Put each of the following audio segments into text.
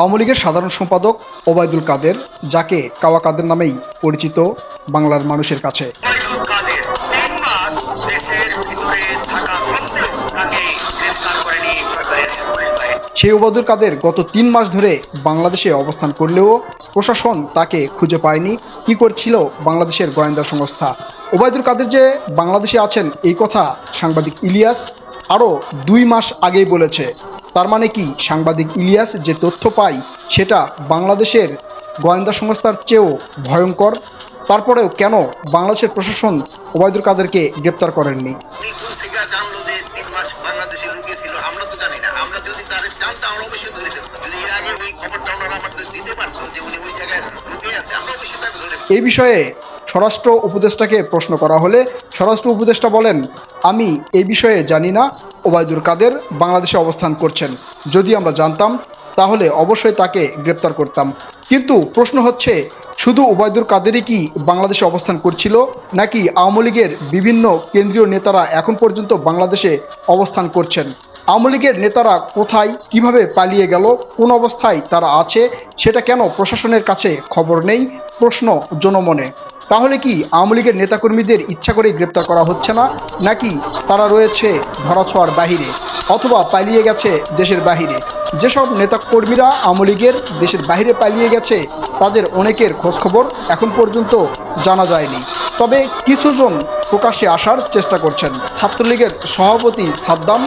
আওয়ামী লীগের সাধারণ সম্পাদক ওবায়দুল কাদের যাকে কাওয়া কাদের নামেই পরিচিত বাংলার মানুষের কাছে। সেই ওবায়দুল কাদের গত তিন মাস ধরে বাংলাদেশে অবস্থান করলেও প্রশাসন তাকে খুঁজে পায়নি। কি করছিল বাংলাদেশের গোয়েন্দা সংস্থা? ওবায়দুল কাদের যে বাংলাদেশে আছেন এই কথা সাংবাদিক ইলিয়াস আরও দুই মাস আগেই বলেছে। তার মানে কি? সাংবাদিক ইলিয়াস যে তথ্য পাই সেটা বাংলাদেশের গোয়েন্দা সংস্থার চেয়েও ভয়ঙ্কর। তারপরেও কেন বাংলাদেশের প্রশাসন ওবায়দুল কাদেরকে গ্রেপ্তার করেননি? এই বিষয়ে স্বরাষ্ট্র উপদেষ্টাকে প্রশ্ন করা হলে স্বরাষ্ট্র উপদেষ্টা বলেন আমি এই বিষয়ে জানি না, ওবায়দুল কাদের বাংলাদেশে অবস্থান করছেন। যদি আমরা জানতাম, তাহলে অবশ্যই তাকে গ্রেপ্তার করতাম। কিন্তু প্রশ্ন হচ্ছে, শুধু ওবায়দুল কাদেরই কি বাংলাদেশে অবস্থান করছিল, নাকি আওয়ামী লীগের বিভিন্ন কেন্দ্রীয় নেতারা এখন পর্যন্ত বাংলাদেশে অবস্থান করছেন? আওয়ামী লীগের নেতারা কোথায়, কীভাবে পালিয়ে গেল, কোন অবস্থায় তারা আছে, সেটা কেন প্রশাসনের কাছে খবর নেই? প্রশ্ন জনমনে। তাহলে কি আওয়ামী লীগের নেতাকর্মীদের ইচ্ছা করে গ্রেপ্তার করা হচ্ছে না, নাকি তারা রয়েছে ধরাছোঁয়ার বাহিরে অথবা পালিয়ে গেছে দেশের বাহিরে? যেসব নেতাকর্মীরা আওয়ামী লীগের দেশের বাইরে পালিয়ে গেছে, তাদের অনেকের খোঁজখবর এখন পর্যন্ত জানা যায়নি। তবে কিছুজন প্রকাশ্যে আসার চেষ্টা করছেন। ছাত্রলীগের সভাপতি সাদ্দাম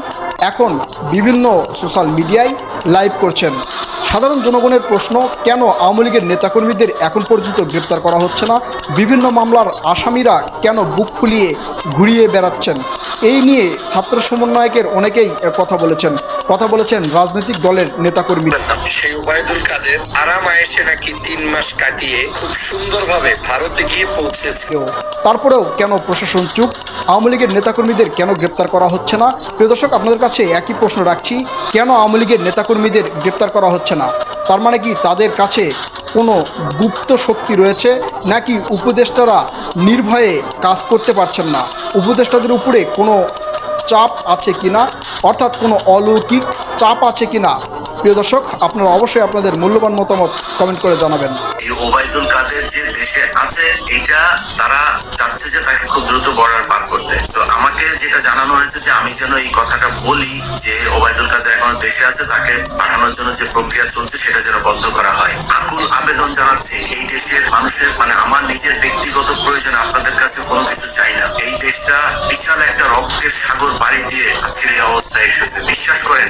এখন বিভিন্ন সোশ্যাল মিডিয়ায় লাইভ করছেন। সাধারণ জনগণের প্রশ্ন, কেন আওয়ামী লীগের নেতাকর্মীদের এখন পর্যন্ত গ্রেপ্তার করা হচ্ছে না? বিভিন্ন মামলার আসামিরা কেন বুক ফুলিয়ে ঘুরিয়ে বেড়াচ্ছেন? এই নিয়ে ছাত্র সমন্বয়কের অনেকেই কথা বলেছেন। কথা বলেছেন রাজনৈতিক দলের নেতাকর্মীরা সেই কাদের আরাম আয়েসে নাকি তিন মাস কাটিয়ে খুব সুন্দরভাবে ভারতে গিয়ে তারপরেও কেন প্রশাসন চুপ? আওয়ামী লীগের নেতাকর্মীদের কেন গ্রেপ্তার করা হচ্ছে না? প্রিয় দর্শক, আপনাদের কাছে একই প্রশ্ন রাখছি, কেন আওয়ামী লীগের নেতাকর্মীদের গ্রেপ্তার করা হচ্ছে না? তার মানে কি তাদের কাছে কোনো গুপ্ত শক্তি রয়েছে, নাকি উপদেষ্টারা নির্ভয়ে কাজ করতে পারছেন না? উপদেষ্টাদের উপরে কোনো চাপ আছে কিনা? অর্থাৎ কোনো অলৌকিক চাপ আছে কিনা? প্রিয় দর্শক, আপনারা অবশ্যই আপনাদের মূল্যবান মতামত কমেন্ট করে জানাবেন। ওবায়দুল কাদের যে দেশে আছে, এটা তারা চাচ্ছে যে তাকে খুব দ্রুত বর্ডার পার করতে। তো আমাকে যেটা জানানো হয়েছে যে আমি যেন এই কথাটা বলি যে ওবায়দুল কাদের এখন দেশে আছে, তাকে পাঠানোর জন্য যে প্রক্রিয়া চলছে, সেটা যেন বন্ধ করা হয়। আকুল আবেদন জানাচ্ছি, এই দেশের মানুষের মানে আমার নিজের ব্যক্তিগত প্রয়োজনে আপনাদের কাছে কোনো কিছু চাই না। এই দেশটা বিশাল একটা রক্তের সাগর বাড়ি দিয়ে আজকের এই অবস্থায় এসেছে বিশ্বাস করেন